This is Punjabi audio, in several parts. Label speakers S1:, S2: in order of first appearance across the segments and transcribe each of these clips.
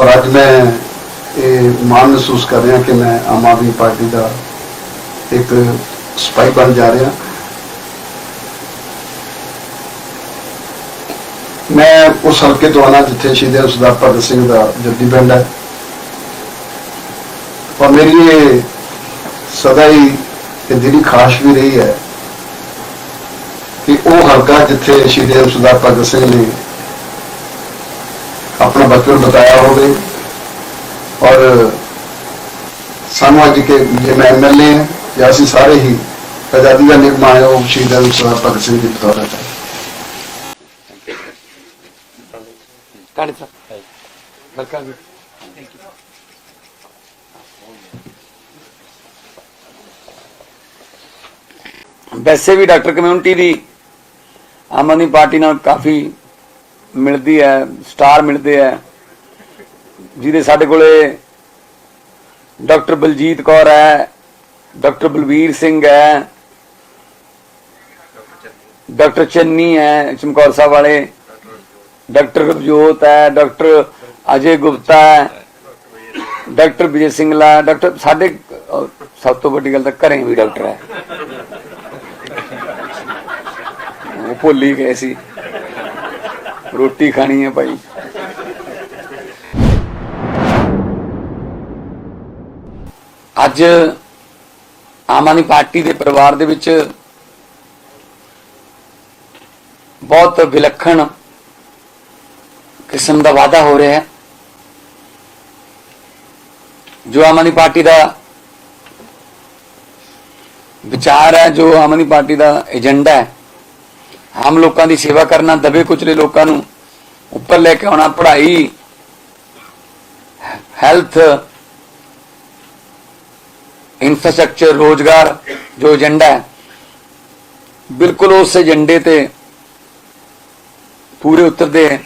S1: ਔਰ ਅੱਜ ਮੈਂ ਇਹ ਮਾਣ ਮਹਿਸੂਸ ਕਰ ਰਿਹਾ ਕਿ ਮੈਂ ਆਮ ਆਦਮੀ ਪਾਰਟੀ ਦਾ ਇੱਕ ਸਿਪਾਹੀ ਬਣ ਜਾ ਰਿਹਾ। ਮੈਂ ਉਸ ਹਲਕੇ ਤੋਂ ਆਣਾ ਜਿੱਥੇ ਸ਼ਹੀਦ ਸਰਦਾਰ ਭਗਤ ਸਿੰਘ ਦਾ ਜੱਦੀ ਪਿੰਡ ਹੈ। ਔਰ ਮੇਰੀ ਇਹ ਸਦਾ ਹੀ ਇਹ ਦਿਲੀ ਖਾਸ਼ ਵੀ ਰਹੀ ਹੈ ਕਿ ਉਹ ਹਲਕਾ ਜਿੱਥੇ ਸ਼ਹੀਦ ਸਰਦਾਰ ਭਗਤ ਸਿੰਘ ਨੇ ਆਪਣਾ ਬਚਪਨ ਬਤਾਇਆ ਹੋਵੇ। ਔਰ ਸਾਨੂੰ ਅੱਜ ਕੇ ਜੇ ਮੈਂ ਐਮਐਲਏ ਹਾਂ, ਜਾਂ ਅਸੀਂ ਸਾਰੇ ਹੀ ਆਜ਼ਾਦੀ ਦਾ ਨਿਰਮਾਣ ਉਹ ਸ਼ਹੀਦ ਸਰਦਾਰ ਭਗਤ ਸਿੰਘ ਦੀ ਬਤੌਰਤ ਹੈ।
S2: ਕਾੜੇ ਸਾਹਿਬ ਵੈਲਕਮ ਜੀ। ਵੈਸੇ ਵੀ ਡਾਕਟਰ ਕਮਿਊਨਿਟੀ ਦੀ ਆਮ ਆਦਮੀ ਪਾਰਟੀ ਨਾਲ ਕਾਫੀ ਮਿਲਦੀ ਹੈ, ਸਟਾਰ ਮਿਲਦੇ ਹੈ। ਜਿਹਦੇ ਸਾਡੇ ਕੋਲੇ ਡਾਕਟਰ ਬਲਜੀਤ ਕੌਰ ਹੈ, ਡਾਕਟਰ ਬਲਵੀਰ ਸਿੰਘ ਹੈ, ਡਾਕਟਰ ਚੰਨੀ ਹੈ, ਚਮਕੌਰ ਸਾਹਿਬ ਵਾਲੇ, ਡਾਕਟਰ ਰਵਜੋਤ ਹੈ, ਡਾਕਟਰ ਅਜੇ ਗੁਪਤਾ ਹੈ, ਡਾਕਟਰ ਵਿਜੇ ਸਿੰਘਲਾ ਡਾਕਟਰ ਸਾਡੇ ਸਭ ਤੋਂ ਵੱਡੀ ਗੱਲ ਤਾਂ ਘਰੇ ਵੀ ਡਾਕਟਰ ਹੈ। ਉਹ ਭੁੱਲ ਹੀ ਗਏ ਸੀ। ਰੋਟੀ ਖਾਣੀ ਹੈ ਭਾਈ। ਅੱਜ ਆਮ ਆਦਮੀ ਪਾਰਟੀ ਦੇ ਪਰਿਵਾਰ ਦੇ ਵਿੱਚ ਬਹੁਤ ਵਿਲੱਖਣ ਕਿਸਮ ਦਾ ਵਾਅਦਾ ਹੋ ਰਿਹਾ ਹੈ। ਜੋ ਆਮ ਆਦਮੀ ਪਾਰਟੀ ਦਾ ਵਿਚਾਰ ਹੈ, ਜੋ ਆਮ ਆਦਮੀ ਪਾਰਟੀ ਦਾ ਏਜੰਡਾ ਹੈ ਆਮ ਲੋਕਾਂ ਦੀ ਸੇਵਾ ਕਰਨਾ ਦਬੇ ਕੁਚਲੇ ਲੋਕਾਂ ਨੂੰ। ਉੱਪਰ ਲੈ ਕੇ ਆਉਣਾ ਪੜ੍ਹਾਈ ਹੈਲਥ ਇਨਫਰਾਸਟ੍ਰਕਚਰ ਰੋਜ਼ਗਾਰ ਜੋ ਏਜੰਡਾ ਹੈ। ਬਿਲਕੁਲ ਉਸ ਏਜੰਡੇ ਤੇ ਪੂਰੇ ਉਤਰਦੇ ਹੈ।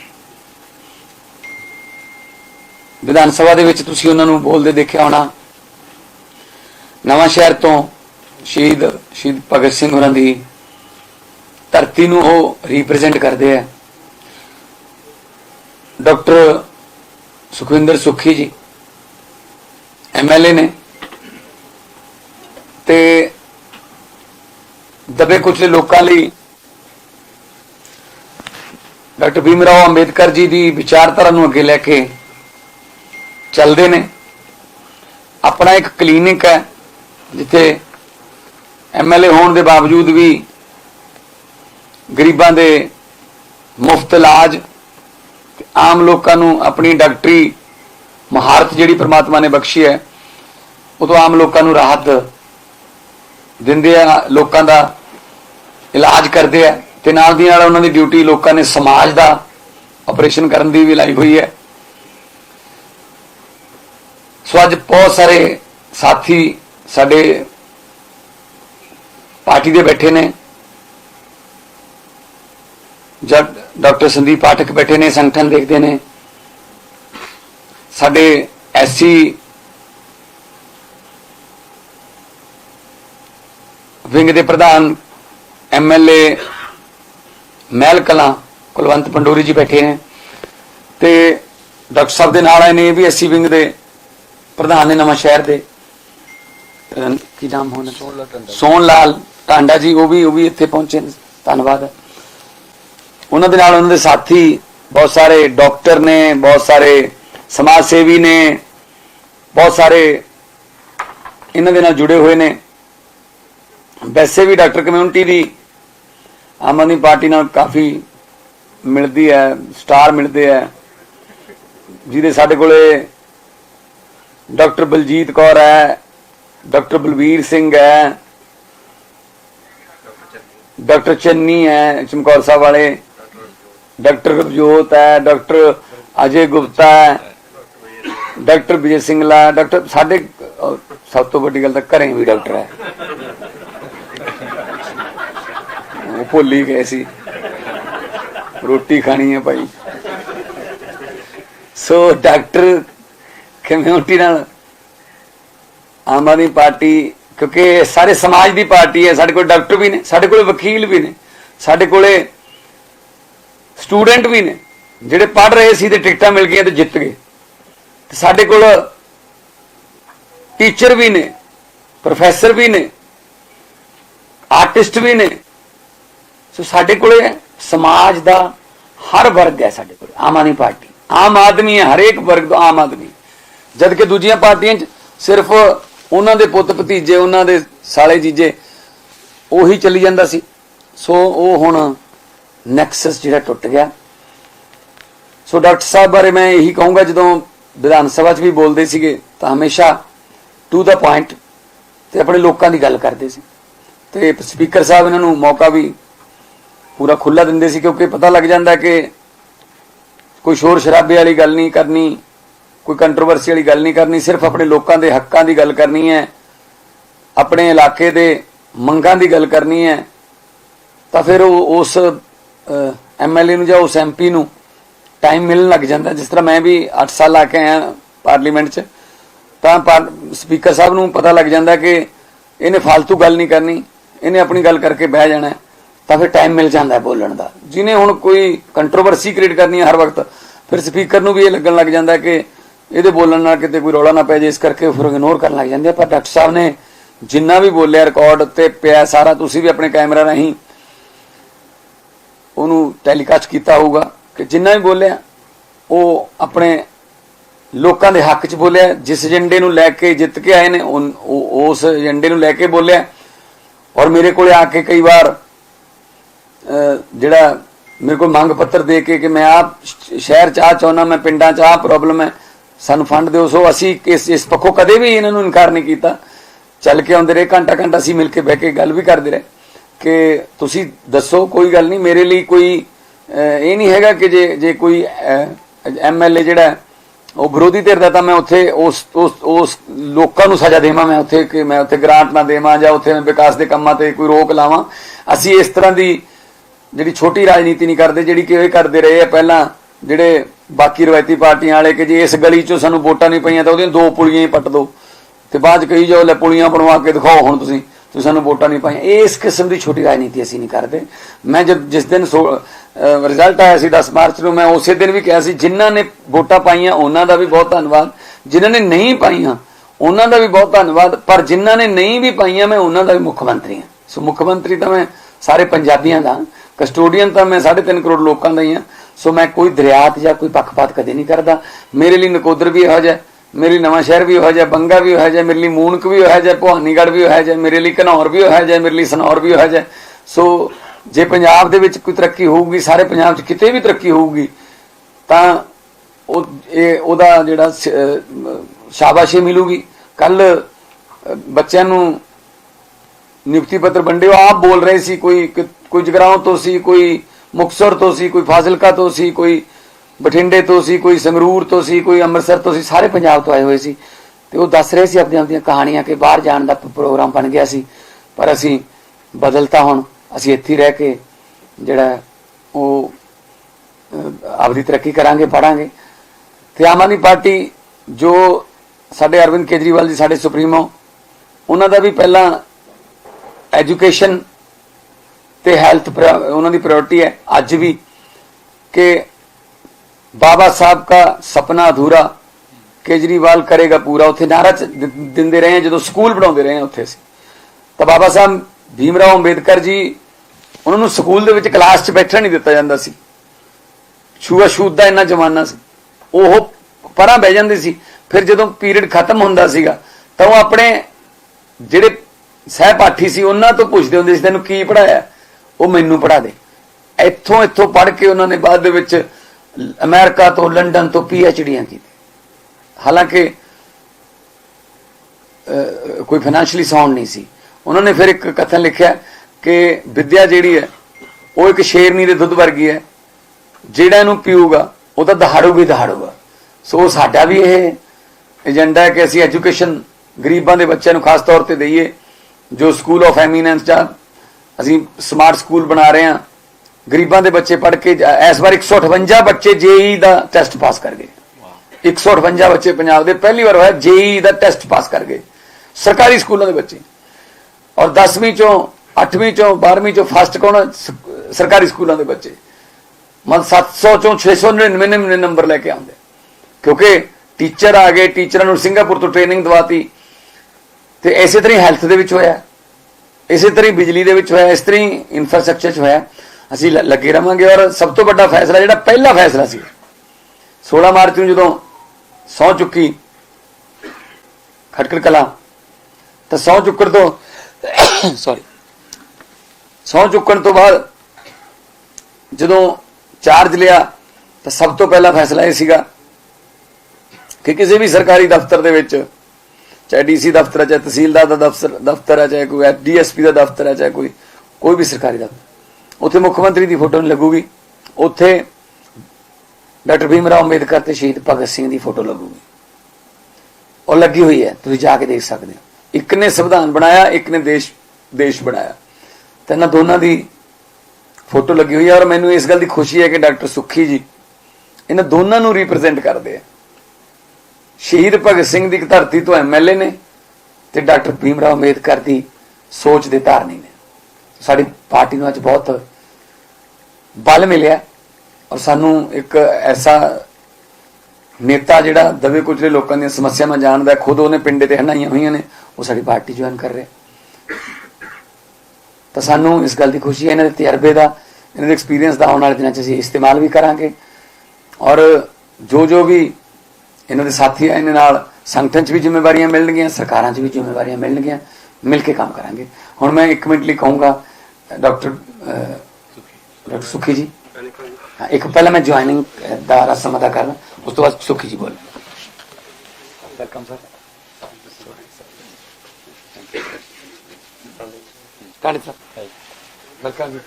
S2: ਵਿਧਾਨ ਸਭਾ ਦੇ ਵਿੱਚ ਤੁਸੀਂ ਉਹਨਾਂ ਨੂੰ ਬੋਲਦੇ ਦੇਖਿਆ ਹੋਣਾ। ਨਵਾਂ ਸ਼ਹਿਰ ਤੋਂ ਸ਼ਹੀਦ ਸ਼ਹੀਦ ਭਗਤ ਸਿੰਘ ਹੋਰਾਂ ਦੀ ਧਰਤੀ ਨੂੰ ਉਹ ਰਿਪਰੈਜ਼ੈਂਟ ਕਰਦੇ ਆ। ਡਾਕਟਰ ਸੁਖਵਿੰਦਰ ਸੁਖੀ ਜੀ ਐਮਐਲਏ ਨੇ। ਤੇ ਦਬੇ ਕੁਚਲੇ ਲੋਕਾਂ ਲਈ ਡਾਕਟਰ ਭੀਮ ਰਾਓ ਅੰਬੇਦਕਰ ਜੀ ਦੀ ਵਿਚਾਰਧਾਰਾ ਨੂੰ ਅੱਗੇ ਲੈ ਕੇ ਚੱਲਦੇ ਨੇ। ਆਪਣਾ ਇੱਕ ਕਲੀਨਿਕ ਹੈ, ਜਿੱਥੇ ਐਮਐਲਏ ਹੋਣ ਦੇ ਬਾਵਜੂਦ ਵੀ ਗਰੀਬਾਂ ਦੇ ਮੁਫਤ ਇਲਾਜ ਤੇ ਆਮ ਲੋਕਾਂ ਨੂੰ ਆਪਣੀ ਡਾਕਟਰੀ ਮਹਾਰਤ ਜਿਹੜੀ ਪ੍ਰਮਾਤਮਾ ਨੇ ਬਖਸ਼ੀ ਹੈ, ਉਹ ਤੋਂ ਆਮ ਲੋਕਾਂ ਨੂੰ ਰਾਹਤ ਦਿੰਦੇ ਆ, ਲੋਕਾਂ ਦਾ ਇਲਾਜ ਕਰਦੇ ਆ ਤੇ ਨਾਲ ਦੀ ਨਾਲ ਉਹਨਾਂ ਦੀ ਡਿਊਟੀ ਲੋਕਾਂ ਨੇ ਸਮਾਜ ਦਾ ਆਪਰੇਸ਼ਨ ਕਰਨ ਦੀ ਵੀ ਲਾਈ ਹੋਈ ਹੈ। ਸੋ ਅੱਜ ਬਹੁਤ ਸਾਰੇ ਸਾਥੀ ਸਾਡੇ ਪਾਰਟੀ ਦੇ ਬੈਠੇ ਨੇ। ਜਦ ਡਾਕਟਰ ਸੰਦੀਪ ਪਾਠਕ ਬੈਠੇ ਨੇ ਸੰਗਠਨ ਦੇਖਦੇ ਨੇ। ਸਾਡੇ ਐਸਸੀ ਵਿੰਗ ਦੇ ਪ੍ਰਧਾਨ ਐਮਐਲਏ ਮਹਿਲ ਕਲਾਂ ਕੁਲਵੰਤ ਪੰਡੋਰੀ ਜੀ ਬੈਠੇ ਨੇ। ਤੇ ਡਾਕਟਰ ਸਾਹਿਬ ਦੇ ਨਾਲ ਆਏ ਨੇ ਵੀ ਐਸਸੀ ਵਿੰਗ ਦੇ ਪ੍ਰਧਾਨ ਨੇ ਨਵਾਂ ਸ਼ਹਿਰ ਦੇ। ਕੀ ਨਾਮ ਹੋਣਾ? ਸੋਹਣ ਲਾਲ ਟਾਂਡਾ ਜੀ ਉਹ ਵੀ ਉਹ ਵੀ ਇੱਥੇ ਪਹੁੰਚੇ ਨੇ। ਧੰਨਵਾਦ। ਉਹਨਾਂ ਦੇ ਨਾਲ ਉਹਨਾਂ ਦੇ ਸਾਥੀ, ਬਹੁਤ ਸਾਰੇ ਡਾਕਟਰ ਨੇ, ਬਹੁਤ ਸਾਰੇ ਸਮਾਜ ਸੇਵੀ ਨੇ, ਬਹੁਤ ਸਾਰੇ ਇਹਨਾਂ ਦੇ ਨਾਲ ਜੁੜੇ ਹੋਏ ਨੇ। ਵੈਸੇ ਵੀ ਡਾਕਟਰ ਕਮਿਊਨਿਟੀ ਦੀ ਆਮ ਆਦਮੀ ਪਾਰਟੀ ਨਾਲ ਕਾਫੀ ਮਿਲਦੀ ਹੈ, ਸਟਾਰ ਮਿਲਦੇ ਹੈ। ਜਿਹਦੇ ਸਾਡੇ ਕੋਲੇ ਡਾਕਟਰ ਬਲਜੀਤ ਕੌਰ ਹੈ, ਡਾਕਟਰ ਬਲਵੀਰ ਸਿੰਘ ਹੈ, ਡਾਕਟਰ ਚੰਨੀ ਹੈ, ਚਮਕੌਰ ਸਾਹਿਬ ਵਾਲੇ। ਡਾਕਟਰ ਰਵਜੋਤ ਹੈ, ਡਾਕਟਰ ਅਜੇ ਗੁਪਤਾ ਹੈ, ਡਾਕਟਰ ਵਿਜੇ ਸਿੰਘਲਾ ਡਾਕਟਰ ਸਾਡੇ ਸਭ ਤੋਂ ਵੱਡੀ ਗੱਲ ਤਾਂ ਘਰੇ ਵੀ ਡਾਕਟਰ ਹੈ। ਉਹ ਭੁੱਲ ਹੀ ਗਏ ਸੀ। ਰੋਟੀ ਖਾਣੀ ਹੈ ਭਾਈ। ਸੋ ਡਾਕਟਰ ਕਮਿਊਨਿਟੀ ਨਾਲ ਆਮ ਆਦਮੀ ਪਾਰਟੀ, ਕਿਉਂਕਿ ਸਾਰੇ ਸਮਾਜ ਦੀ ਪਾਰਟੀ ਹੈ, ਸਾਡੇ ਕੋਲ ਡਾਕਟਰ ਵੀ ਨੇ, ਸਾਡੇ ਕੋਲ ਵਕੀਲ ਵੀ ਨੇ, ਸਾਡੇ ਕੋਲੇ ਸਟੂਡੈਂਟ ਵੀ ਨੇ, ਜਿਹੜੇ ਪੜ ਰਹੇ ਸੀ ਤੇ ਟਿਕਟਾਂ ਮਿਲ ਗਈਆਂ ਤੇ ਜਿੱਤ ਗਏ। ਤੇ ਸਾਡੇ ਕੋਲ ਟੀਚਰ ਵੀ ਨੇ, ਪ੍ਰੋਫੈਸਰ ਵੀ ਨੇ, ਆਰਟਿਸਟ ਵੀ ਨੇ। ਸੋ ਸਾਡੇ ਕੋਲੇ ਸਮਾਜ ਦਾ ਹਰ ਵਰਗ ਹੈ ਸਾਡੇ ਕੋਲ, ਆਮ ਆਦਮੀ ਪਾਰਟੀ। ਆਮ ਆਦਮੀ ਹੈ, ਹਰੇਕ ਵਰਗ ਦਾ ਆਮ ਆਦਮੀ। ਜਦ ਕਿ ਦੂਜੀਆਂ ਪਾਰਟੀਆਂ 'ਚ ਸਿਰਫ ਉਹਨਾਂ ਦੇ ਪੁੱਤ ਭਤੀਜੇ, ਉਹਨਾਂ ਦੇ ਸਾਲੇ ਜੀਜੇ ਉਹੀ ਚੱਲੀ ਜਾਂਦਾ ਸੀ। ਸੋ ਉਹ ਹੁਣ ਨੈਕਸਸ ਜਿਹੜਾ ਟੁੱਟ ਗਿਆ। ਸੋ ਡਾਕਟਰ ਸਾਹਿਬ ਬਾਰੇ ਮੈਂ ਇਹੀ ਕਹੂੰਗਾ, ਜਦੋਂ ਵਿਧਾਨ ਸਭਾ 'ਚ ਵੀ ਬੋਲਦੇ ਸੀਗੇ, ਤਾਂ ਹਮੇਸ਼ਾ ਟੂ ਦਾ ਪੁਆਇੰਟ ਤੇ ਆਪਣੇ ਲੋਕਾਂ ਦੀ ਗੱਲ ਕਰਦੇ ਸੀ। ਤੇ ਸਪੀਕਰ ਸਾਹਿਬ ਇਹਨਾਂ ਨੂੰ ਮੌਕਾ ਵੀ ਪੂਰਾ ਖੁੱਲਾ ਦਿੰਦੇ ਸੀ, ਕਿਉਂਕਿ ਪਤਾ ਲੱਗ ਜਾਂਦਾ ਕਿ ਕੋਈ ਸ਼ੋਰ ਸ਼ਰਾਬੇ ਵਾਲੀ ਗੱਲ ਨਹੀਂ ਕਰਨੀ, ਕੋਈ ਕੰਟਰੋਵਰਸੀ ਵਾਲੀ ਗੱਲ ਨਹੀਂ ਕਰਨੀ, ਸਿਰਫ ਆਪਣੇ ਲੋਕਾਂ ਦੇ ਹੱਕਾਂ ਦੀ ਗੱਲ ਕਰਨੀ ਹੈ, ਆਪਣੇ ਇਲਾਕੇ ਦੇ ਮੰਗਾਂ ਦੀ ਗੱਲ ਕਰਨੀ ਹੈ। ਤਾਂ ਫਿਰ ਉਹ ਉਸ ਐਮਐਲਏ ਨੂੰ ਜਾਂ ਉਸ ਐਮਪੀ ਨੂੰ ਟਾਈਮ ਮਿਲਣ ਲੱਗ ਜਾਂਦਾ ਜਿਸ ਤਰ੍ਹਾਂ ਮੈਂ ਵੀ 8 ਸਾਲ ਆ ਕੇ ਆਇਆ ਪਾਰਲੀਮੈਂਟ 'ਚ, ਤਾਂ ਸਪੀਕਰ ਸਾਹਿਬ ਨੂੰ ਪਤਾ ਲੱਗ ਜਾਂਦਾ ਕਿ ਇਹਨੇ ਫालतू ਗੱਲ ਨਹੀਂ ਕਰਨੀ, ਇਹਨੇ ਆਪਣੀ ਗੱਲ ਕਰਕੇ ਬਹਿ ਜਾਣਾ ਤਾਂ ਫਿਰ ਟਾਈਮ ਮਿਲ ਜਾਂਦਾ ਬੋਲਣ ਦਾ ਜਿਹਨੇ ਹੁਣ ਕੋਈ ਕੰਟਰੋਵਰਸੀ ਕ੍ਰੀਏਟ ਕਰਨੀ ਹੈ ਹਰ ਵਕਤ, ਫਿਰ ਸਪੀਕਰ ਨੂੰ ਵੀ ਇਹ ਲੱਗਣ ਲੱਗ ਜਾਂਦਾ ਕਿ ਇਹਦੇ ਬੋਲਣ ਨਾਲ ਕਿਤੇ ਕੋਈ ਰੌਲਾ ਨਾ ਪੈ ਜਾਏ, ਇਸ ਕਰਕੇ ਫਿਰ ਇਗਨੋਰ ਕਰਨ ਲੱਗ ਜਾਂਦੇ ਆ। ਪਰ ਡਾਕਟਰ ਸਾਹਿਬ ਨੇ ਜਿੰਨਾ ਵੀ ਬੋਲਿਆ ਰਿਕਾਰਡ ਤੇ ਪਿਆ, ਸਾਰਾ ਤੁਸੀਂ ਵੀ ਆਪਣੇ ਕੈਮਰਾ ਰਾਹੀਂ ਉਹਨੂੰ ਟੈਲੀਕਾਸਟ ਕੀਤਾ ਹੋਊਗਾ ਕਿ ਜਿੰਨਾ ਵੀ ਬੋਲਿਆ, ਉਹ ਆਪਣੇ ਲੋਕਾਂ ਦੇ ਹੱਕ 'ਚ ਬੋਲਿਆ, ਜਿਸ ਏਜੰਡੇ ਨੂੰ ਲੈ ਕੇ ਜਿੱਤ ਕੇ ਆਏ ਨੇ ਉਹ- ਉਸ ਏਜੰਡੇ ਨੂੰ ਲੈ ਕੇ ਬੋਲਿਆ। ਔਰ ਮੇਰੇ ਕੋਲੇ ਆ ਕੇ ਕਈ ਵਾਰ ਜਿਹੜਾ ਮੇਰੇ ਕੋਲ ਮੰਗ ਪੱਤਰ ਦੇ ਕੇ ਕਿ ਮੈਂ ਆਪ ਸ਼ਹਿਰ ਚ ਆ ਚਾਹੁੰਦਾ ਮੈਂ ਪਿੰਡਾਂ ਚ ਆ, ਪ੍ਰੋਬਲਮ ਹੈ, ਸਾਨੂੰ ਫੰਡ ਦਿਓ, ਸੋ ਅਸੀਂ ਇਸ ਇਸ ਪੱਖੋਂ ਕਦੇ ਵੀ ਇਹਨਾਂ ਨੂੰ ਇਨਕਾਰ ਨਹੀਂ ਕੀਤਾ। ਚੱਲ ਕੇ ਆਉਂਦੇ ਰਹੇ ਘੰਟਾ ਘੰਟਾ ਅਸੀਂ ਮਿਲ ਕੇ ਬਹਿ ਕੇ ਗੱਲ ਵੀ ਕਰਦੇ ਰਹੇ। ਕਿ ਤੁਸੀਂ ਦੱਸੋ, ਕੋਈ ਗੱਲ ਨਹੀਂ, ਮੇਰੇ ਲਈ ਕੋਈ ਇਹ ਨਹੀਂ ਹੈਗਾ ਕਿ ਜੇ ਜੇ ਕੋਈ ਐਮਐਲਏ ਜਿਹੜਾ ਉਹ ਵਿਰੋਧੀ ਧਿਰ ਦਾ, ਤਾਂ ਮੈਂ ਉੱਥੇ ਉਸ ਉਸ ਉਸ ਲੋਕਾਂ ਨੂੰ ਸਜ਼ਾ ਦੇਵਾਂ, ਮੈਂ ਉੱਥੇ ਕਿ ਮੈਂ ਉੱਥੇ ਗ੍ਰਾਂਟ ਨਾ ਦੇਵਾਂ ਜਾਂ ਉੱਥੇ ਵਿਕਾਸ ਦੇ ਕੰਮਾਂ ਤੇ ਕੋਈ ਰੋਕ ਲਾਵਾਂ। ਅਸੀਂ ਇਸ ਤਰ੍ਹਾਂ ਦੀ ਜਿਹੜੀ ਛੋਟੀ ਰਾਜਨੀਤੀ ਨਹੀਂ ਕਰਦੇ, ਜਿਹੜੀ ਕਿ ਇਹ ਕਰਦੇ ਰਹੇ ਆ ਪਹਿਲਾਂ, ਜਿਹੜੇ ਬਾਕੀ ਰਵਾਇਤੀ ਪਾਰਟੀਆਂ ਵਾਲੇ ਕਿ ਜੇ ਇਸ ਗਲੀ 'ਚੋਂ ਸਾਨੂੰ ਵੋਟਾਂ ਨਹੀਂ ਪਈਆਂ ਤਾਂ ਉਹਦੀਆਂ ਦੋ ਪੁਲੀਆਂ ਹੀ ਪੱਟ ਦਿਓ। ਤੇ ਬਾਅਦ 'ਚ ਕਹੀ ਜਾਓ, ਲੈ ਪੁਲੀਆਂ ਬਣਵਾ ਕੇ ਦਿਖਾਓ ਹੁਣ ਤੁਸੀਂ। ਤੁਸੀਂ ਸਾਨੂੰ ਵੋਟਾਂ ਨਹੀਂ ਪਾਈਆਂ। ਇਸ ਕਿਸਮ ਦੀ ਛੋਟੀ ਰਾਜਨੀਤੀ ਅਸੀਂ ਨਹੀਂ ਕਰਦੇ। ਮੈਂ ਜਦ ਜਿਸ ਦਿਨ ਰਿਜ਼ਲਟ ਆਇਆ ਸੀ 10 ਮਾਰਚ ਨੂੰ, ਮੈਂ ਉਸੇ ਦਿਨ ਵੀ ਕਿਹਾ ਸੀ, ਜਿਨ੍ਹਾਂ ਨੇ ਵੋਟਾਂ ਪਾਈਆਂ, ਉਹਨਾਂ ਦਾ ਵੀ ਬਹੁਤ ਧੰਨਵਾਦ। ਜਿਨ੍ਹਾਂ ਨੇ ਨਹੀਂ ਪਾਈਆਂ, ਉਹਨਾਂ ਦਾ ਵੀ ਬਹੁਤ ਧੰਨਵਾਦ। ਪਰ ਜਿਨ੍ਹਾਂ ਨੇ ਨਹੀਂ ਵੀ ਪਾਈਆਂ, ਮੈਂ ਉਹਨਾਂ ਦਾ ਵੀ ਮੁੱਖ ਮੰਤਰੀ ਹਾਂ। ਸੋ ਮੁੱਖ ਮੰਤਰੀ ਤਾਂ ਮੈਂ ਸਾਰੇ ਪੰਜਾਬੀਆਂ ਦਾ ਕਸਟੋਡੀਅਨ ਤਾਂ ਮੈਂ 3.5 ਕਰੋੜ ਲੋਕਾਂ ਦਾ ਹੀ ਹਾਂ। ਸੋ ਮੈਂ ਕੋਈ ਦਰਿਆਤ ਜਾਂ ਕੋਈ ਪੱਖਪਾਤ ਕਦੇ ਨਹੀਂ ਕਰਦਾ। ਮੇਰੇ ਲਈ ਨਕੋਦਰ ਵੀ ਇਹੋ ਜਿਹਾ ਮੇਰੇ ਲਈ ਨਵਾਂ ਸ਼ਹਿਰ ਵੀ ਇਹੋ ਜਿਹਾ, ਬੰਗਾ ਵੀ ਇਹੋ ਜਿਹਾ, ਮੇਰੇ ਲਈ ਮੂਨਕ ਵੀ ਇਹੋ ਜਿਹਾ, ਭਵਾਨੀਗੜ੍ਹ ਵੀ ਇਹੋ ਜਿਹਾ, ਮੇਰੇ ਲਈ ਘਨੌਰ ਵੀ ਇਹੋ ਜਿਹਾ, ਮੇਰੇ ਲਈ ਸਨੌਰ ਵੀ ਇਹੋ ਜਿਹਾ। ਸੋ ਜੇ ਪੰਜਾਬ ਦੇ ਵਿੱਚ ਕੋਈ ਤਰੱਕੀ ਹੋਊਗੀ, ਸਾਰੇ ਪੰਜਾਬ 'ਚ ਕਿਤੇ ਵੀ ਤਰੱਕੀ ਹੋਊਗੀ, ਤਾਂ ਉਹ, ਇਹ, ਉਹਦਾ ਜਿਹੜਾ ਸ਼ਾਬਾਸ਼ੀ ਮਿਲੂਗੀ। ਕੱਲ ਬੱਚਿਆਂ ਨੂੰ ਨਿਯੁਕਤੀ ਪੱਤਰ ਵੰਡਿਓ। ਆਪ ਬੋਲ ਰਹੇ ਸੀ, ਕੋਈ ਕੋਈ ਜਗਰਾਉਂ ਤੋਂ ਸੀ, ਕੋਈ ਮੁਕਤਸਰ ਤੋਂ ਸੀ, ਕੋਈ ਫਾਜ਼ਿਲਕਾ ਤੋਂ ਸੀ, ਕੋਈ ਬਠਿੰਡੇ ਤੋਂ ਸੀ, ਕੋਈ ਸੰਗਰੂਰ ਤੋਂ ਸੀ, ਕੋਈ ਅੰਮ੍ਰਿਤਸਰ ਤੋਂ ਸੀ, ਸਾਰੇ ਪੰਜਾਬ ਤੋਂ ਆਏ ਹੋਏ ਸੀ। ਤੇ ਉਹ ਦੱਸ ਰਹੇ ਸੀ ਆਪਣੀਆਂ ਆਪਣੀਆਂ ਕਹਾਣੀਆਂ ਕਿ ਬਾਹਰ ਜਾਣ ਦਾ ਪ੍ਰੋਗਰਾਮ ਬਣ ਗਿਆ ਸੀ। ਪਰ ਅਸੀਂ ਬਦਲਤਾ ਹੁਣ, ਅਸੀਂ ਇੱਥੇ ਰਹਿ ਕੇ ਜਿਹੜਾ ਉਹ ਆਪਦੀ ਤਰੱਕੀ ਕਰਾਂਗੇ ਪੜਾਂਗੇ ਤੇ ਆਮ ਆਦਮੀ ਪਾਰਟੀ ਜੋ ਸਾਡੇ ਅਰਵਿੰਦ ਕੇਜਰੀਵਾਲ ਜੀ, ਸਾਡੇ ਸੁਪਰੀਮੋ, ਉਹਨਾਂ ਦਾ ਵੀ ਪਹਿਲਾਂ ਐਜੂਕੇਸ਼ਨ ਤੇ ਹੈਲਥ ਉਹਨਾਂ ਦੀ ਪ੍ਰਾਇੋਰਟੀ ਹੈ। ਅੱਜ ਵੀ ਕਿ ਬਾਬਾ ਸਾਹਿਬ ਦਾ ਸੁਪਨਾ ਅਧੂਰਾ ਕੇਜਰੀਵਾਲ ਕਰੇਗਾ ਪੂਰਾ। ਉੱਥੇ ਨਾਰਾ ਚ- ਦਿੰਦੇ ਰਹੇ ਹਾਂ ਜਦੋਂ ਸਕੂਲ ਬਣਾਉਂਦੇ ਰਹੇ ਉੱਥੇ ਅਸੀਂ। ਤਾਂ ਬਾਬਾ ਸਾਹਿਬ ਭੀਮਰਾਓ ਅੰਬੇਦਕਰ ਜੀ, ਉਹਨਾਂ ਨੂੰ ਸਕੂਲ ਦੇ ਵਿੱਚ ਕਲਾਸ 'ਚ ਬੈਠਣ ਨਹੀਂ ਦਿੱਤਾ ਜਾਂਦਾ ਸੀ। ਛੂਆ ਛੂਤ ਦਾ ਇੰਨਾ ਜ਼ਮਾਨਾ ਸੀ। ਉਹ ਪਰਾਂ ਬਹਿ ਜਾਂਦੇ ਸੀ। ਫਿਰ ਜਦੋਂ ਪੀਰੀਅਡ ਖਤਮ ਹੁੰਦਾ ਸੀਗਾ, ਤਾਂ ਉਹ ਆਪਣੇ ਜਿਹੜੇ ਸਹਿਪਾਠੀ ਸੀ, ਉਹਨਾਂ ਤੋਂ ਪੁੱਛਦੇ ਹੁੰਦੇ ਸੀ, ਤੈਨੂੰ ਕੀ ਪੜਾਇਆ ਉਹ ਮੈਨੂੰ ਪੜਾ ਦੇ। ਇੱਥੋਂ ਇੱਥੋਂ ਪੜ੍ਹ ਕੇ ਉਹਨਾਂ ਨੇ ਬਾਅਦ ਦੇ ਵਿੱਚ ਅਮਰੀਕਾ ਤੋਂ ਲੰਡਨ ਤੋਂ ਪੀ ਐੱਚ ਡੀਆਂ ਕੀਤੀ ਹਾਲਾਂਕਿ ਕੋਈ ਫਾਈਨੈਂਸ਼ੀਅਲੀ ਸਾਊਂਡ ਨਹੀਂ ਸੀ। ਉਹਨਾਂ ਨੇ ਫਿਰ ਇੱਕ ਕਥਨ ਲਿਖਿਆ ਕਿ ਵਿਦਿਆ ਜਿਹੜੀ ਹੈ, ਉਹ ਇੱਕ ਸ਼ੇਰਨੀ ਦੇ ਦੁੱਧ ਵਰਗੀ ਹੈ। ਜਿਹੜਾ ਇਹਨੂੰ ਪੀਊਗਾ, ਉਹ ਤਾਂ ਦਹਾੜੂਗੀ ਦਹਾੜੂਗਾ। ਸੋ ਸਾਡਾ ਵੀ ਇਹ ਏਜੰਡਾ ਹੈ ਕਿ ਅਸੀਂ ਐਜੂਕੇਸ਼ਨ ਗਰੀਬਾਂ ਦੇ ਬੱਚਿਆਂ ਨੂੰ ਖਾਸ ਤੌਰ ਤੇ ਦਈਏ, ਜੋ ਸਕੂਲ ਆਫ ਐਮੀਨੈਂਸ ਜਾਂ ਅਸੀਂ ਸਮਾਰਟ ਸਕੂਲ ਬਣਾ ਰਹੇ ਹਾਂ ਗਰੀਬਾਂ ਦੇ ਬੱਚੇ ਪੜ੍ਹ ਕੇ ਜ- ਇਸ ਵਾਰ 158 ਬੱਚੇ ਜੇਈ ਦਾ ਟੈਸਟ ਪਾਸ ਕਰ ਗਏ। 158 ਬੱਚੇ ਪੰਜਾਬ ਦੇ ਪਹਿਲੀ ਵਾਰ ਹੋਇਆ ਜੇਈ ਦਾ ਟੈਸਟ ਪਾਸ ਕਰ ਗਏ, ਸਰਕਾਰੀ ਸਕੂਲਾਂ ਦੇ ਬੱਚੇ। ਔਰ 10ਵੀਂ ਚੋਂ 8ਵੀਂ ਚੋਂ 12ਵੀਂ ਚੋਂ ਫਸਟ ਕੌਣ ਸਰਕਾਰੀ ਸਕੂਲਾਂ ਦੇ ਬੱਚੇ। ਮਤਲਬ 700 ਚੋਂ 699 ਨੰਬਰ ਲੈ ਕੇ ਆਉਂਦੇ। ਕਿਉਂਕਿ ਟੀਚਰ ਆ ਗਏ, ਟੀਚਰਾਂ ਨੂੰ ਸਿੰਗਾਪੁਰ ਤੋਂ ਟ੍ਰੇਨਿੰਗ ਦਵਾਤੀ। ਤੇ ਇਸੇ ਤਰ੍ਹਾਂ ਹੈਲਥ ਦੇ ਵਿੱਚ ਹੋਇਆ। ਇਸੇ ਤਰ੍ਹਾਂ ਹੀ ਬਿਜਲੀ ਦੇ ਵਿੱਚ ਹੋਇਆ, ਇਸ ਤਰ੍ਹਾਂ ਹੀ ਇਨਫਰਾਸਟ੍ਰਕਚਰ 'ਚ ਹੋਇਆ। ਅਸੀਂ ਲੱਗੇ ਰਵਾਂਗੇ ਔਰ ਸਭ ਤੋਂ ਵੱਡਾ ਫੈਸਲਾ ਜਿਹੜਾ ਪਹਿਲਾ ਫੈਸਲਾ ਸੀ 16 ਮਾਰਚ ਨੂੰ ਜਦੋਂ ਸੌ ਚੁੱਕੀ ਖਟਕੜ ਕਲਾ, ਤਾਂ ਸੌ ਚੁੱਕਣ ਤੋਂ ਸੌਰੀ ਸੌ ਚੁੱਕਣ ਤੋਂ ਬਾਅਦ ਜਦੋਂ ਚਾਰਜ ਲਿਆ, ਤਾਂ ਸਭ ਤੋਂ ਪਹਿਲਾ ਫੈਸਲਾ ਇਹ ਸੀਗਾ ਕਿ ਕਿਸੇ ਵੀ ਸਰਕਾਰੀ ਦਫ਼ਤਰ ਦੇ ਵਿੱਚ, ਚਾਹੇ ਡੀਸੀ ਦਫ਼ਤਰ ਹੈ ਚਾਹੇ ਤਹਿਸੀਲਦਾਰ ਦਾ ਦਫ਼ਤਰ ਦਫ਼ਤਰ ਹੈ ਚਾਹੇ ਕੋਈ ਡੀਐਸਪੀ ਦਾ ਦਫ਼ਤਰ ਹੈ ਚਾਹੇ ਕੋਈ ਕੋਈ ਵੀ ਸਰਕਾਰੀ ਦਫ਼ਤਰ ਉੱਥੇ ਮੁੱਖ ਮੰਤਰੀ ਦੀ ਫੋਟੋ ਨਹੀਂ ਲੱਗੂਗੀ। ਉੱਥੇ ਡਾਕਟਰ ਭੀਮ ਰਾਓ ਅੰਬੇਦਕਰ ਤੇ ਸ਼ਹੀਦ ਭਗਤ ਸਿੰਘ ਦੀ ਫੋਟੋ ਲੱਗੂਗੀ। ਉਹ ਲੱਗੀ ਹੋਈ ਹੈ, ਤੁਸੀਂ ਜਾ ਕੇ ਦੇਖ ਸਕਦੇ ਹੋ। ਇੱਕ ਨੇ ਸੰਵਿਧਾਨ ਬਣਾਇਆ, ਇੱਕ ਨੇ ਦੇਸ਼ ਦੇਸ਼ ਬਣਾਇਆ। ਤੇ ਇਹਨਾਂ ਦੋਨਾਂ ਦੀ ਫੋਟੋ ਲੱਗੀ ਹੋਈ ਹੈ ਔਰ ਮੈਨੂੰ ਇਸ ਗੱਲ ਦੀ ਖੁਸ਼ੀ ਹੈ ਕਿ ਡਾਕਟਰ ਸੁੱਖੀ ਜੀ ਇਹਨਾਂ ਦੋਨਾਂ ਨੂੰ ਰਿਪਰੈਜ਼ੈਂਟ ਕਰਦੇ ਆ। ਸ਼ਹੀਦ ਭਗਤ ਸਿੰਘ ਦੀ ਧਰਤੀ ਤੋਂ ਐਮਐਲਏ ਨੇ ਤੇ ਡਾਕਟਰ ਭੀਮ ਰਾਓ ਅੰਬੇਦਕਰ ਦੀ ਸੋਚ ਦੇ ਧਾਰਨੀ ਨੇ। ਸਾਡੀ ਪਾਰਟੀ ਨੂੰ ਅੱਜ ਬਹੁਤ ਬਲ ਮਿਲਿਆ ਔਰ ਸਾਨੂੰ ਇੱਕ ਐਸਾ ਨੇਤਾ ਜਿਹੜਾ ਦਵੇ ਕੁਚਲੇ ਲੋਕਾਂ ਦੀਆਂ ਸਮੱਸਿਆਵਾਂ ਜਾਣਦਾ, ਖੁਦ ਉਹਨੇ ਪਿੰਡੇ ਤੇ ਹਨਾਈਆਂ ਹੋਈਆਂ ਨੇ, ਉਹ ਸਾਡੀ ਪਾਰਟੀ ਜੁਆਇਨ ਕਰ ਰਿਹਾ। ਤਾਂ ਸਾਨੂੰ ਇਸ ਗੱਲ ਦੀ ਖੁਸ਼ੀ ਹੈ, ਇਹਨਾਂ ਦੇ ਤਜਰਬੇ ਦਾ, ਇਹਨਾਂ ਦੇ ਐਕਸਪੀਰੀਅੰਸ ਦਾ ਆਉਣ ਵਾਲੇ ਦਿਨਾਂ 'ਚ ਅਸੀਂ ਇਸਤੇਮਾਲ ਵੀ ਕਰਾਂਗੇ। ਔਰ ਜੋ ਜੋ ਵੀ ਇਹਨਾਂ ਦੇ ਸਾਥੀ ਆ, ਇਹਨਾਂ ਨਾਲ ਸੰਗਠਨ 'ਚ ਵੀ ਜ਼ਿੰਮੇਵਾਰੀਆਂ ਮਿਲਣਗੀਆਂ, ਸਰਕਾਰਾਂ 'ਚ ਵੀ ਜ਼ਿੰਮੇਵਾਰੀਆਂ ਮਿਲਣਗੀਆਂ, ਮਿਲ ਕੇ ਕੰਮ ਕਰਾਂਗੇ। ਹੁਣ ਮੈਂ ਇੱਕ ਮਿੰਟ ਲਈ ਕਹੂੰਗਾ ਡਾਕਟਰ ਅਹ, ਡਾਕਟਰ ਸੁਖੀ ਜੀ ਹਾਂ, ਇੱਕ ਪਹਿਲਾਂ ਮੈਂ ਜੁਆਇਨਿੰਗ ਦਾ ਰਸਮ ਅਦਾ ਕਰਨਾ ਉਸ ਤੋਂ ਬਾਅਦ ਸੁਖੀ ਜੀ ਬੋਲ welcome sir Kale sir welcome ji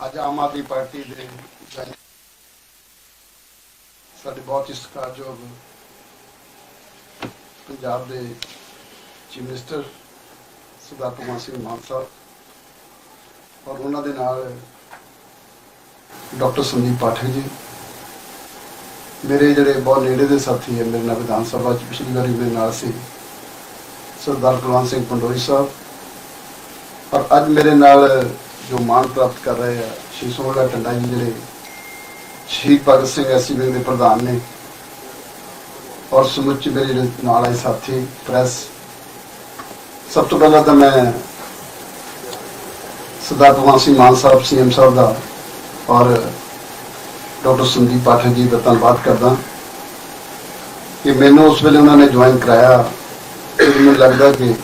S1: ਅੱਜ ਆਮ ਆਦਮੀ ਪਾਰਟੀ ਦੇ ਜਨ- ਸਾਡੇ ਬਹੁਤ ਹੀ ਸਤਿਕਾਰਯੋਗ ਪੰਜਾਬ ਦੇ ਚੀਫ ਮਿਨਿਸਟਰ ਸਰਦਾਰ ਭਗਵੰਤ ਸਿੰਘ ਮਾਨ ਸਾਹਿਬ ਔਰ ਉਹਨਾਂ ਦੇ ਨਾਲ ਡਾਕਟਰ ਸੰਦੀਪ ਪਾਠਕ ਜੀ, ਮੇਰੇ ਜਿਹੜੇ ਬਹੁਤ ਨੇੜੇ ਦੇ ਸਾਥੀ ਹੈ, ਮੇਰੇ ਨਾਲ ਵਿਧਾਨ ਸਭਾ ਚ ਪਿਛਲੀ ਵਾਰੀ ਮੇਰੇ ਨਾਲ ਸੀ ਸਰਦਾਰ ਕੁਲਵੰਤ ਸਿੰਘ ਪੰਡੋਰੀ ਸਾਹਿਬ ਔਰ ਅੱਜ ਮੇਰੇ ਨਾਲ ਜੋ ਮਾਣ ਪ੍ਰਾਪਤ ਕਰ ਰਹੇ ਆ, ਸ਼੍ਰੀ ਸੋਹਣਾ ਟੰਡਾ ਜੀ ਜਿਹੜੇ ਸ਼ਹੀਦ ਭਗਤ ਸਿੰਘ ਐਸੀ ਵਿੰਗ ਦੇ ਪ੍ਰਧਾਨ ਨੇ। ਔਰ ਸਮੁੱਚੇ ਮੇਰੇ ਜਿਹੜੇ ਨਾਲ ਆਏ ਸਾਥੀ, ਪ੍ਰੈਸ। ਸਭ ਤੋਂ ਪਹਿਲਾਂ ਤਾਂ ਮੈਂ ਸਰਦਾਰ ਭਗਵਾਨ ਸਿੰਘ ਮਾਨ ਸਾਹਿਬ, ਸੀਐਮ ਸਾਹਿਬ ਦਾ ਔਰ ਡਾਕਟਰ ਸੰਦੀਪ ਪਾਠਕ ਜੀ ਦਾ ਧੰਨਵਾਦ ਕਰਦਾ। ਕਿ ਮੈਨੂੰ ਉਸ ਵੇਲੇ ਉਹਨਾਂ ਨੇ ਜੁਆਇਨ ਕਰਾਇਆ। ਤੇ ਮੈਨੂੰ ਲੱਗਦਾ ਕਿ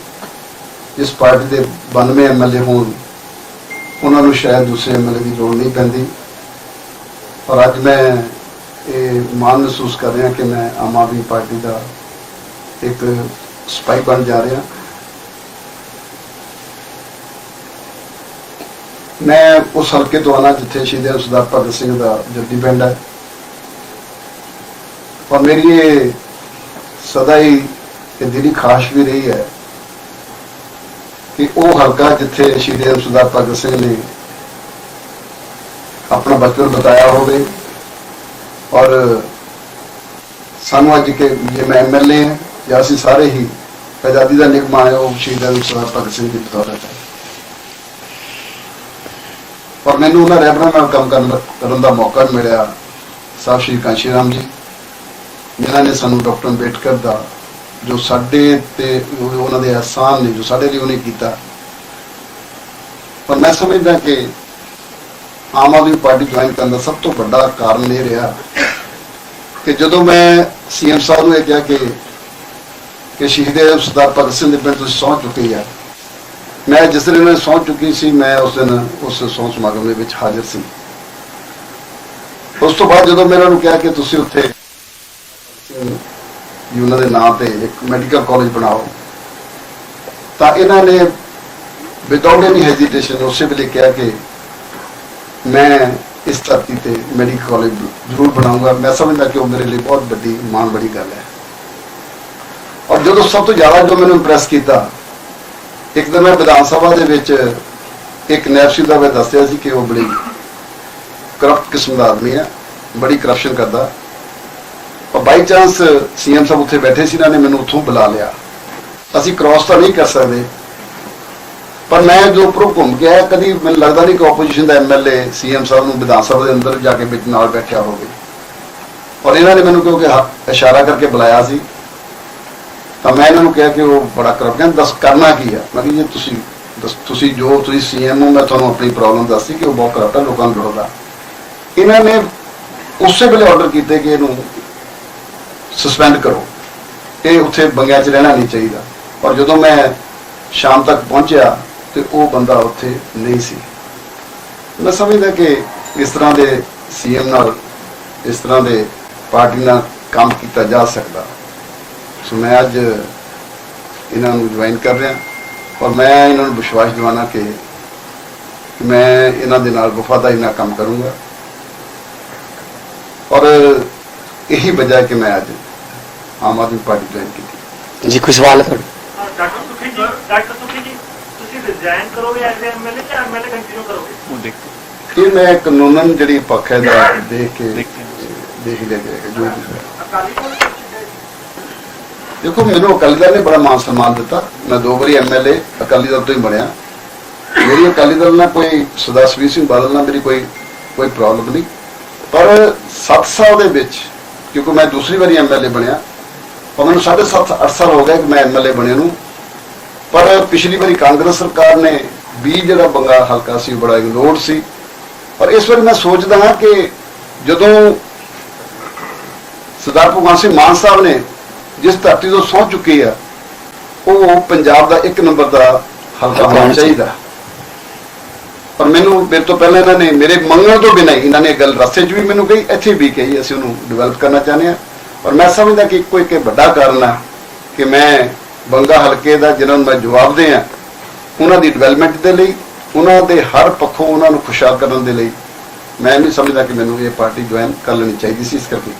S1: ਇਸ ਪਾਰਟੀ ਦੇ 92 ਐਮਐਲਏ ਹੋਣ, ਉਹਨਾਂ ਨੂੰ ਸ਼ਾਇਦ ਦੂਸਰੇ ਐਮਐਲਏ ਦੀ ਲੋੜ ਨਹੀਂ ਪੈਂਦੀ। ਔਰ ਅੱਜ ਮੈਂ ਇਹ ਮਾਣ ਮਹਿਸੂਸ ਕਰ ਰਿਹਾ ਕਿ ਮੈਂ ਆਮ ਆਦਮੀ ਪਾਰਟੀ ਦਾ ਇੱਕ ਸਪਾਈ ਬਣ ਜਾ ਰਿਹਾ। ਮੈਂ ਉਸ ਹਲਕੇ ਤੋਂ ਆਣਾ ਜਿੱਥੇ ਸ਼ਹੀਦ ਸਰਦਾਰ ਭਗਤ ਸਿੰਘ ਦਾ ਜੱਦੀ ਪਿੰਡ ਹੈ। ਔਰ ਮੇਰੀ ਇਹ ਸਦਾ ਹੀ ਇਹ ਦਿਲੀ ਖਾਸ਼ ਵੀ ਰਹੀ ਹੈ ਕਿ ਉਹ ਹਲਕਾ ਜਿੱਥੇ ਸ਼ਹੀਦ ਸਰਦਾਰ ਭਗਤ ਸਿੰਘ ਨੇ ਆਪਣਾ ਬਚਪਨ ਬਤਾਇਆ ਹੋਵੇ। ਔਰ ਸਾਨੂੰ ਅੱਜ ਕਿ ਜੇ ਮੈਂ ਐਮਐਲਏ ਹਾਂ ਜਾਂ ਅਸੀਂ ਸਾਰੇ ਹੀ ਆਜ਼ਾਦੀ ਦਾ ਨਿਗਮ ਆਇਆ ਉਹ ਸ਼ਹੀਦ ਸਰਦਾਰ ਭਗਤ ਸਿੰਘ ਦੀ ਬਤੌਰਤ ਹੈ ਔਰ ਮੈਨੂੰ ਉਹਨਾਂ ਰਹਿਬਰਾਂ ਨਾਲ ਕੰਮ ਕਰਨ ਦਾ- ਕਰਨ ਦਾ ਮੌਕਾ ਮਿਲਿਆ। ਸਾਹਿਬ ਸ਼੍ਰੀ ਕਾਂਸ਼ੀ ਰਾਮ ਜੀ। ਜਿਨ੍ਹਾਂ ਨੇ ਸਾਨੂੰ ਡਾਕਟਰ ਅੰਬੇਡਕਰ ਦਾ ਜੋ ਸਾਡੇ ਤੇ ਉਹਨਾਂ ਦੇ ਅਹਿਸਾਨ ਨੇ, ਜੋ ਸਾਡੇ ਲਈ ਉਹਨੇ ਕੀਤਾ। ਪਰ ਮੈਂ ਸਮਝਦਾ ਕਿ ਆਮ ਆਦਮੀ ਪਾਰਟੀ ਜੁਆਇਨ ਕਰਨ ਦਾ ਸਭ ਤੋਂ ਵੱਡਾ ਕਾਰਨ ਇਹ ਰਿਹਾ ਕਿ ਜਦੋਂ ਮੈਂ ਸੀਐਮ ਸਾਹਿਬ ਨੂੰ ਇਹ ਕਿਹਾ ਕਿ ਕਿ ਸ਼ਹੀਦ ਸਰਦਾਰ ਭਗਤ ਸਿੰਘ ਦੇ ਪਿੰਡ ਤੁਸੀਂ ਸਹੁੰ ਚੁੱਕੀ ਆ, ਮੈਂ ਜਿਸ ਦਿਨ ਮੈਂ ਸਹੁੰ ਚੁੱਕੀ ਸੀ, ਮੈਂ ਉਸ ਦਿਨ ਉਸ ਸਹੁੰ ਸਮਾਗਮ ਦੇ ਵਿੱਚ ਹਾਜ਼ਰ ਸੀ। ਉਸ ਤੋਂ ਬਾਅਦ ਜਦੋਂ ਮੈਂ ਇਹਨਾਂ ਨੂੰ ਕਿਹਾ ਕਿ ਤੁਸੀਂ ਉੱਥੇ ਵੀ ਉਹਨਾਂ ਦੇ ਨਾਂ ਤੇ ਇੱਕ ਮੈਡੀਕਲ ਕਾਲਜ ਬਣਾਓ, ਤਾਂ ਇਹਨਾਂ ਨੇ ਵਿਦਆਊਟ ਐਨੀ ਹੈਜ਼ਿਟੇਸ਼ਨ ਉਸੇ ਵੇਲੇ ਕਿਹਾ ਕਿ ਮੈਂ ਇਸ ਧਰਤੀ ਤੇ ਮੈਡੀਕਲ ਕਾਲਜ ਜ਼ਰੂਰ ਬਣਾਉਂਗਾ ਮੈਂ ਸਮਝਦਾ ਕਿ ਉਹ ਮੇਰੇ ਲਈ ਬਹੁਤ ਵੱਡੀ ਮਾਣ ਬੜੀ ਗੱਲ ਹੈ। ਔਰ ਜਦੋਂ ਸਭ ਤੋਂ ਜ਼ਿਆਦਾ ਜੋ ਮੈਨੂੰ ਇੰਪ੍ਰੈਸ ਕੀਤਾ, ਇੱਕ ਤਾਂ ਮੈਂ ਵਿਧਾਨ ਸਭਾ ਦੇ ਵਿੱਚ ਇੱਕ ਨੈਪਸੀ ਦਾ ਮੈਂ ਦੱਸਿਆ ਸੀ ਕਿ ਉਹ ਬੜੀ ਕਰਪਟ ਕਿਸਮ ਦਾ ਆਦਮੀ ਹੈ, ਬੜੀ ਕਰਪਸ਼ਨ ਕਰਦਾ। ਔਰ ਬਾਈ ਚਾਂਸ ਸੀਐਮ ਸਾਹਿਬ ਉੱਥੇ ਬੈਠੇ ਸੀ, ਇਹਨਾਂ ਨੇ ਮੈਨੂੰ ਉੱਥੋਂ ਬੁਲਾ ਲਿਆ। ਅਸੀਂ ਕ੍ਰਾਸ ਤਾਂ ਨਹੀਂ ਕਰ ਸਕਦੇ। ਪਰ ਮੈਂ ਜੋ ਉੱਪਰੋਂ ਘੁੰਮ ਕੇ ਆਇਆ, ਕਦੀ ਮੈਨੂੰ ਲੱਗਦਾ ਨਹੀਂ ਕਿ ਆਪੋਜੀਸ਼ਨ ਦਾ ਐਮਐਲਏ ਸੀਐਮ ਸਾਹਿਬ ਨੂੰ ਵਿਧਾਨ ਸਭਾ ਦੇ ਅੰਦਰ ਜਾ ਕੇ ਵਿੱਚ ਨਾਲ ਬੈਠਿਆ ਹੋਵੇ। ਔਰ ਇਹਨਾਂ ਨੇ ਮੈਨੂੰ ਕਿਉਂਕਿ ਹੱਥ- ਇਸ਼ਾਰਾ ਕਰਕੇ ਬੁਲਾਇਆ ਸੀ। ਤਾਂ ਮੈਂ ਇਹਨਾਂ ਨੂੰ ਕਿਹਾ ਕਿ ਉਹ ਬੜਾ ਕਰਪ ਕਹਿੰਦੇ ਦੱਸ, ਕਰਨਾ ਕੀ ਆ? ਮੈਂ ਕਿਹਾ, ਜੀ, ਤੁਸੀਂ, ਦੱਸ, ਤੁਸੀਂ ਜੋ ਤੁਸੀਂ ਸੀਐਮ ਨੂੰ ਮੈਂ ਤੁਹਾਨੂੰ ਆਪਣੀ ਪ੍ਰੋਬਲਮ ਦੱਸੀ ਕਿ ਉਹ ਬਹੁਤ ਕਰਪਟ ਹੈ ਲੋਕਾਂ ਨੂੰ ਲੁੱਟਦਾ ਇਹਨਾਂ ਨੇ ਉਸੇ ਵੇਲੇ ਆਰਡਰ ਕੀਤੇ ਕਿ ਇਹਨੂੰ ਸਸਪੈਂਡ ਕਰੋ। ਇਹ ਉੱਥੇ ਬੰਗਿਆਂ 'ਚ ਰਹਿਣਾ ਨਹੀਂ ਚਾਹੀਦਾ। ਔਰ ਜਦੋਂ ਮੈਂ ਸ਼ਾਮ ਤੱਕ ਪਹੁੰਚਿਆ ਤੇ ਉਹ ਬੰਦਾ ਉੱਥੇ ਨਹੀਂ ਸੀ। ਮੈਂ ਸਮਝਦਾ ਕਿ ਇਸ ਤਰ੍ਹਾਂ ਦੇ ਸੀਐਮ ਨਾਲ ਇਸ ਤਰ੍ਹਾਂ ਦੇ ਪਾਰਟੀ ਨਾਲ ਕੰਮ ਕੀਤਾ ਜਾ ਸਕਦਾ। ਸੋ ਮੈਂ ਅੱਜ ਇਹਨਾਂ ਨੂੰ ਜੁਆਇਨ ਕਰ ਰਿਹਾ। ਔਰ ਮੈਂ ਇਹਨਾਂ ਨੂੰ ਵਿਸ਼ਵਾਸ ਦਿਵਾਉਣਾ ਕਿ ਮੈਂ ਇਹਨਾਂ ਦੇ ਨਾਲ ਵਫਾਦਾਰੀ ਨਾਲ ਕੰਮ ਕਰੂੰਗਾ। ਔਰ ਇਹੀ ਵਜ੍ਹਾ ਹੈ ਕਿ ਮੈਂ ਅੱਜ ਆਮ ਆਦਮੀ ਪਾਰਟੀ ਜੁਆਇਨ ਕੀਤੀ।
S2: ਜੀ ਕੋਈ ਸਵਾਲ ਹੈ ਤੁਹਾਡਾ?
S3: ਡਾਕਟਰ ਸੁਖੀ ਜੀ ਡਾਕਟਰ ਸੁਖੀ ਜੀ। ਤੁਸੀਂ ਰਿਜ਼ਾਈਨ ਕਰੋਗੇ ਐਜ਼ ਐਮਐਲਏ ਜਾਂ ਐਮਐਲਏ ਕੰਟੀਨਿਊ ਕਰੋਗੇ?
S4: ਉਹ ਦੇਖੋ।
S1: ਇਹ ਮੈਂ ਕਾਨੂੰਨ ਜਿਹੜੀ ਪੱਖ ਹੈ ਦਾ ਦੇਖ ਕੇ
S4: ਦੇਖ
S1: ਲਿਆ ਜਾਏਗਾ ਜੋ ਵੀ ਹੈ।
S3: ਅਕਾਲੀ ਦਲ
S1: ਦੇਖੋ ਮੈਨੂੰ ਅਕਾਲੀ ਦਲ ਨੇ ਬੜਾ ਮਾਨ ਸਨਮਾਨ ਦਿੱਤਾ। ਮੈਂ ਦੋ ਵਾਰੀ ਐਮਐਲਏ ਅਕਾਲੀ ਦਲ ਤੋਂ ਹੀ ਬਣਿਆ। ਮੇਰੀ ਅਕਾਲੀ ਦਲ ਨਾਲ ਕੋਈ ਸਰਦਾਰ ਸੁਖਬੀਰ ਸਿੰਘ ਬਾਦਲ ਨਾਲ ਮੇਰੀ ਕੋਈ ਕੋਈ ਪ੍ਰੋਬਲਮ ਨਹੀਂ। ਪਰ 7 ਸਾਲ ਦੇ ਵਿੱਚ ਕਿਉਂਕਿ ਮੈਂ ਦੂਸਰੀ ਵਾਰੀ ਐਮਐਲਏ ਬਣਿਆ ਔਰ ਮੈਨੂੰ 7.5 8 ਸਾਲ ਹੋ ਗਏ ਕਿ ਮੈਂ ਐਮਐਲਏ ਬਣਿਆ ਨੂੰ। ਪਰ ਪਿਛਲੀ ਵਾਰੀ ਕਾਂਗਰਸ ਸਰਕਾਰ ਨੇ ਵੀ ਜਿਹੜਾ ਬੰਗਾ ਹਲਕਾ ਸੀ ਬੜਾ ਇਗਨੋਰਡ ਸੀ। ਪਰ ਇਸ ਵਾਰੀ ਮੈਂ ਸੋਚਦਾ ਹਾਂ ਕਿ ਜਦੋਂ ਸਰਦਾਰ ਭਗਵੰਤ ਸਿੰਘ ਮਾਨ ਸਾਹਿਬ ਨੇ ਜਿਸ ਧਰਤੀ ਤੋਂ ਸਹੁੰ ਚੁੱਕੀ ਆ ਉਹ ਪੰਜਾਬ ਦਾ ਇੱਕ ਨੰਬਰ ਦਾ ਹਲਕਾ ਹੋਣਾ ਚਾਹੀਦਾ। ਪਰ ਮੈਨੂੰ ਮੇਰੇ ਤੋਂ ਪਹਿਲਾਂ ਇਹਨਾਂ ਨੇ ਮੇਰੇ ਮੰਗਣ ਤੋਂ ਬਿਨਾਂ ਇਹਨਾਂ ਨੇ ਗੱਲ ਰਸਤੇ 'ਚ ਵੀ ਮੈਨੂੰ ਕਹੀ ਇੱਥੇ ਵੀ ਕਹੀ ਅਸੀਂ ਉਹਨੂੰ ਡਿਵੈਲਪ ਕਰਨਾ ਚਾਹੁੰਦੇ ਆ ਔਰ ਮੈਂ ਸਮਝਦਾ ਕਿ ਕੋਈ ਇੱਕ ਵੱਡਾ ਕਾਰਨ ਆ ਕਿ ਮੈਂ ਬੰਗਾ ਹਲਕੇ ਦਾ ਜਿਨ੍ਹਾਂ ਨੂੰ ਮੈਂ ਜਵਾਬ ਆ ਉਹਨਾਂ ਦੀ ਡਿਵੈਲਪਮੈਂਟ ਦੇ ਲਈ, ਉਹਨਾਂ ਦੇ ਹਰ ਪੱਖੋਂ ਉਹਨਾਂ ਨੂੰ ਖੁਸ਼ਹਾਲ ਕਰਨ ਦੇ ਲਈ, ਮੈਂ ਨਹੀਂ ਸਮਝਦਾ ਕਿ ਮੈਨੂੰ ਇਹ ਪਾਰਟੀ ਜੁਆਇਨ ਕਰ ਲੈਣੀ ਚਾਹੀਦੀ ਸੀ ਇਸ ਕਰਕੇ।